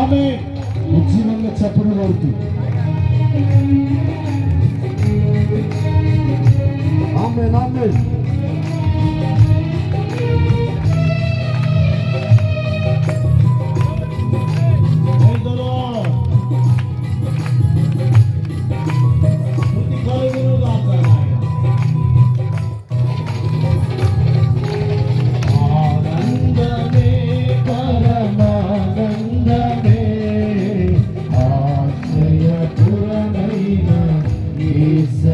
ఆమె ఉజ్జీవంగా చెప్పడం అవుతుంది